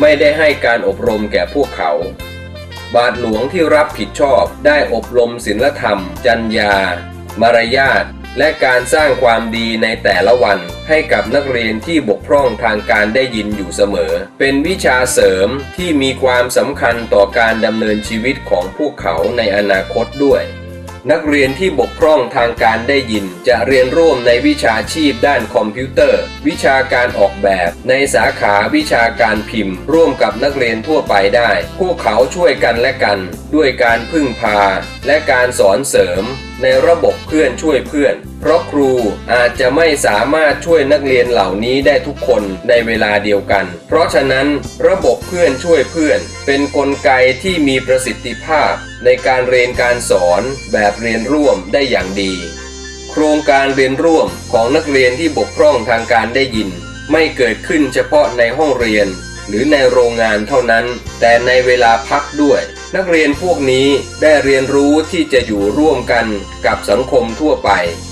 ไม่ได้ให้การอบรมแก่พวกเขา บาทหลวงที่รับผิดชอบได้อบรมศีลธรรม จัญญา มารยาทและการสร้างความดีในแต่ละวันให้กับนักเรียนที่บกพร่องทางการได้ยินอยู่เสมอ เป็นวิชาเสริมที่มีความสำคัญต่อการดำเนินชีวิตของพวกเขาในอนาคตด้วย นักเรียนที่บกพร่องทางการได้ยิน จะเรียนร่วมในวิชาชีพด้านคอมพิวเตอร์ วิชาการออกแบบ ในสาขาวิชาการพิมพ์ ร่วมกับนักเรียนทั่วไปได้ พวกเขาช่วยกันและกัน ด้วยการพึ่งพา และการสอนเสริม ในระบบเพื่อนช่วยเพื่อน เพราะครูอาจจะไม่สามารถช่วยนักเรียนเหล่านี้ได้ทุกคนในเวลาเดียวกัน เพราะฉะนั้นระบบเพื่อนช่วยเพื่อน เป็นนกลไกที่มีประสิทธิภาพ ในการเรียนการสอนแบบเรียนร่วมได้อย่างดี โครงการเรียนร่วมของนักเรียนที่บกพร่องทางการได้ยิน ไม่เกิดขึ้นเฉพาะในห้องเรียน หรือในโรงงานเท่านั้น แต่ในเวลาพักด้วย นักเรียนพวกนี้ได้เรียนรู้ที่จะอยู่ร่วมกันกับสังคมทั่วไป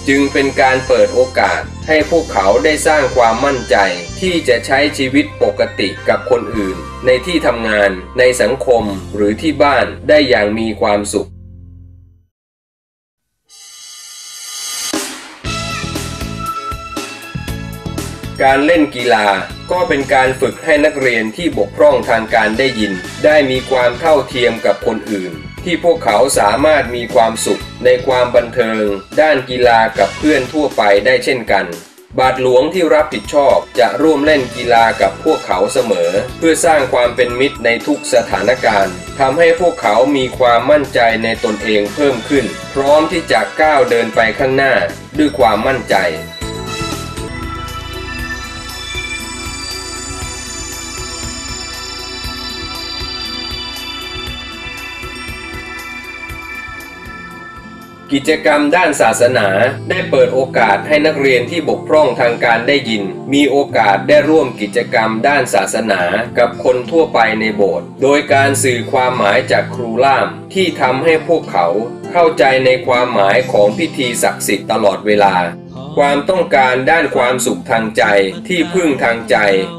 จึงเป็นการเปิดโอกาสให้พวกเขาได้สร้างความมั่นใจ ที่จะใช้ชีวิตปกติกับคนอื่น ในที่ทำงานในสังคมหรือที่บ้านได้อย่างมีความสุข การเล่นกีฬาก็เป็นการฝึกให้นักเรียนที่บกพร่องทางการได้ยิน ได้มีความเท่าเทียมกับคนอื่น ที่พวกเขาสามารถมีความสุขในความบันเทิง ด้านกีฬากับเพื่อนทั่วไปได้เช่นกัน บาทหลวงที่รับผิดชอบจะร่วมเล่นกีฬากับพวกเขาเสมอ เพื่อสร้างความเป็นมิตรในทุกสถานการณ์ทำให้พวกเขามีความมั่นใจในตนเองเพิ่มขึ้น พร้อมที่จะก้าวเดินไปข้างหน้า ด้วยความมั่นใจ กิจกรรมด้านศาสนาได้เปิดโอกาสให้นักเรียนที่บกพร่องทางการได้ยิน มีโอกาสได้ร่วมกิจกรรมด้านศาสนากับคนทั่วไปในโบสถ์โดยการสื่อความหมายจากครูล่าม ที่ทำให้พวกเขาเข้าใจในความหมายของพิธีศักดิ์สิทธิ์ตลอดเวลาความต้องการด้านความสุขทางใจที่พึ่งทางใจ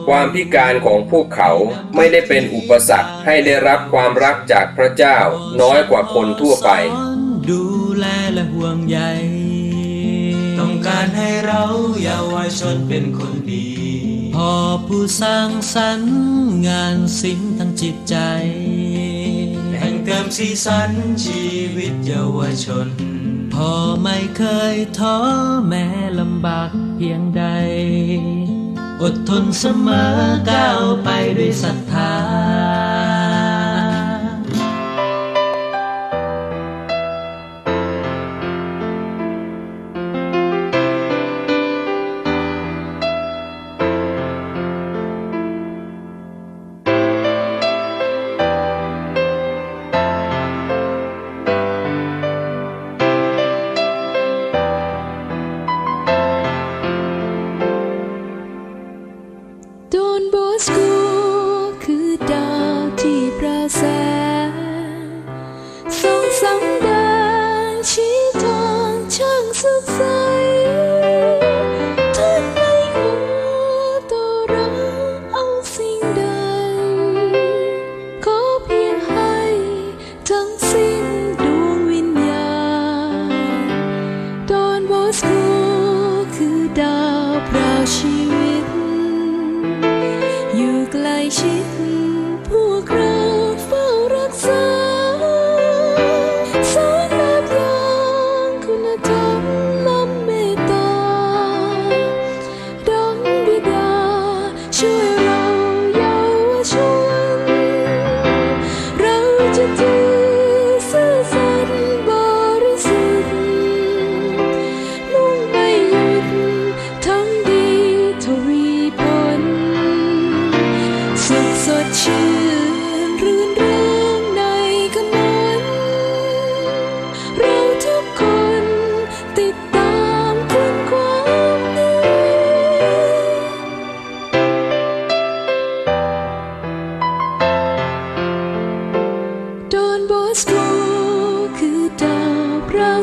ความพิการของพวกเขาไม่ได้เป็นอุปสรรคให้ได้รับความรักจากพระเจ้า น้อยกว่าคนทั่วไป ดูแลและห่วงใยต้องการให้เราเยาวชนเป็นคนดี พอผู้สร้างสรรค์งานศิลป์ทางจิตใจแต่งเติมสีสันชีวิตเยาวชนพอไม่เคยท้อแม้ลำบากเพียงใด อดทนเสมอก้าวไปด้วยศรัทธา อยู่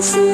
ด